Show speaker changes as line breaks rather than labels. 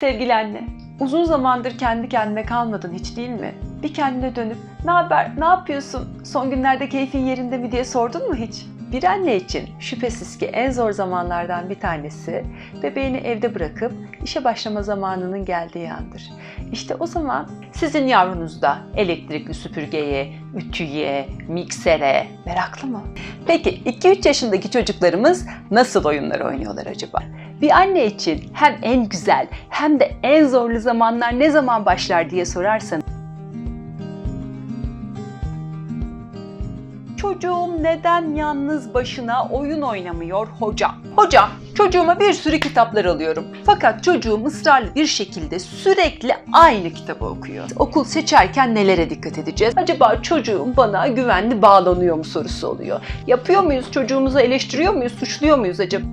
Sevgili anne, uzun zamandır kendi kendine kalmadın hiç değil mi? Bir kendine dönüp ne haber, ne yapıyorsun, son günlerde keyfin yerinde mi diye sordun mu hiç? Bir anne için şüphesiz ki en zor zamanlardan bir tanesi bebeğini evde bırakıp işe başlama zamanının geldiği andır. İşte o zaman sizin yavrunuz da elektrikli süpürgeye, ütüye, miksere meraklı mı? Peki 2-3 yaşındaki çocuklarımız nasıl oyunlar oynuyorlar acaba? Bir anne için hem en güzel hem de en zorlu zamanlar ne zaman başlar diye sorarsanız Çocuğum neden yalnız başına oyun oynamıyor hocam? Hocam, çocuğuma bir sürü kitaplar alıyorum. Fakat çocuğum ısrarlı bir şekilde sürekli aynı kitabı okuyor. Okul seçerken nelere dikkat edeceğiz? Acaba çocuğum bana güvenli bağlanıyor mu sorusu oluyor. Yapıyor muyuz? Çocuğumuzu eleştiriyor muyuz? Suçluyor muyuz acaba?